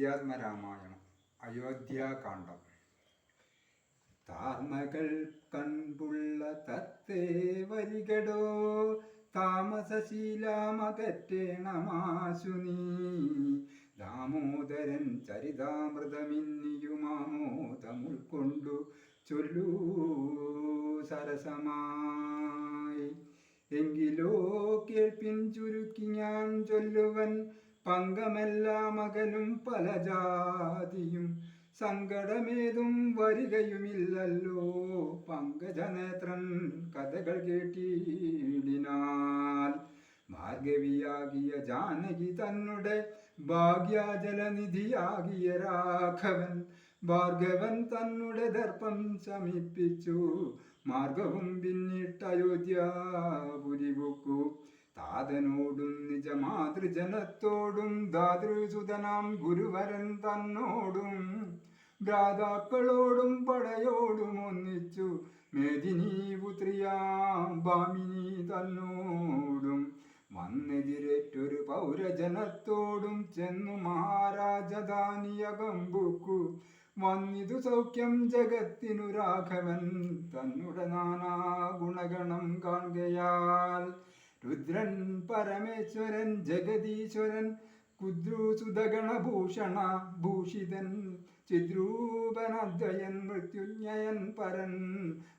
അധ്യാത്മരാമായണം അയോധ്യാകാന്ഡം. താമകൾ കൺപുള്ള തത്തേ വരികടോ? താമസശീലാമകറ്റേണമാശു നീ? ദാമോദരൻ ചരിതാമൃതമിന്നിയുമാമോദമുൾക്കൊണ്ടു ചൊല്ലൂ സരസമായി. എങ്കിലോ കേൾപ്പിൻ ചുരുക്കി ഞാൻ ചൊല്ലുവൻ പങ്കമെല്ലാം അകലും പല ജാതിയും. സങ്കടമേതും വരികയുമില്ലല്ലോ. പങ്കജനേത്രൻ കഥകൾ കേട്ടിടിനാൽ ഭാർഗവിയാകിയ ജാനകി തന്നെ ഭാഗ്യാജലനിധിയാകിയ രാഘവൻ. ഭാർഗവൻ തന്നെ ദർപ്പം ശമിപ്പിച്ചു. മാർഗവും പിന്നിട്ട് അയോധ്യാപുരി പൊക്കു താതനോടും നിജമാതൃജനത്തോടും ദാതൃസുതനാം ഗുരുവരൻ തന്നോടും ഭ്രാതാക്കളോടും പടയോടും ഒന്നിച്ചു മേദിനി പുത്രിയാം ഭാമിനി തന്നോടും വന്നെതിരേറ്റൊരു പൗരജനത്തോടും ചെന്നു മഹാരാജധാനിയകമ്പുക്കു. വന്നിതു സൗഖ്യം ജഗത്തിനു രാഘവൻ തന്നുടെ നാനാ ഗുണഗണം കാണുകയാൽ രുദ്രൻ പരമേശ്വരൻ ജഗദീശ്വരൻ കുദ്രുസുതഗണഭൂഷണ ഭൂഷിതൻ ചിദ്രൂപനദ്വയൻ മൃത്യുഞ്ജയൻ പരൻ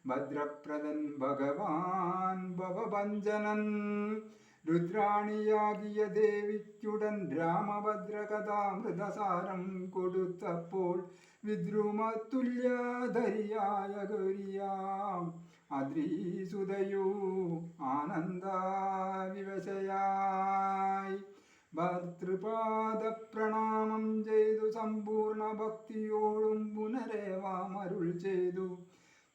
ഭദ്രപ്രദൻ ഭഗവാൻ ഭവഭഞ്ജനൻ. രുദ്രാണിയാകിയ ദേവിക്കുടൻ രാമഭദ്രകഥാമൃതസാരം കൊടുത്തപ്പോൾ വിദ്രുമതുല്യാധരിയായ ഗൗരിയാം അദ്രീസുതയോ ആനന്ദ വിവശയായി ഭർത്തൃപാദ പ്രണാമം ചെയ്തു സമ്പൂർണ ഭക്തിയോടും പുനരേവാമരുൾ ചെയ്തു.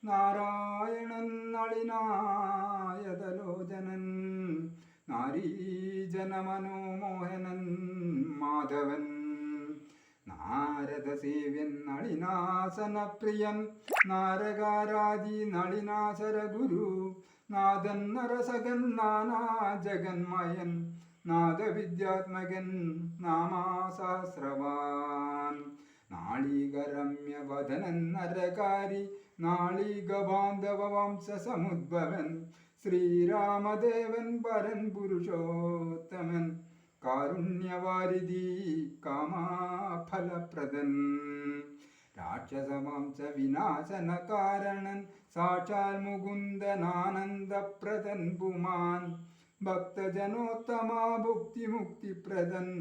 നാരായണൻ നളിനായതലോചനൻ നാരീജനമനോമോഹനൻ മാധവൻ നാരദസേവ്യൻ നളിനാസനപ്രിയൻ നാരകാരാദി നളിനാശര ഗുരു നാഥൻ നരസകൻ നാനാ ജഗന്മയൻ നാദവിദ്യാത്മകൻ നാമാസഹസ്രവാൻ. നാളികരമ്യവദനൻ നരകാരി നാളിക ബാന്ധവ വംശ സമുദ്ഭവൻ ശ്രീരാമദേവൻ പരൻ പുരുഷോത്തമൻ. कारुण्यवारिधि कामाफलप्रदन् राक्षसमां च विनाशनकारणन् साक्षाल्मुकुन्दनानन्दप्रदन् पुमान् भक्तजनोत्तमा भुक्तिमुक्तिप्रदन्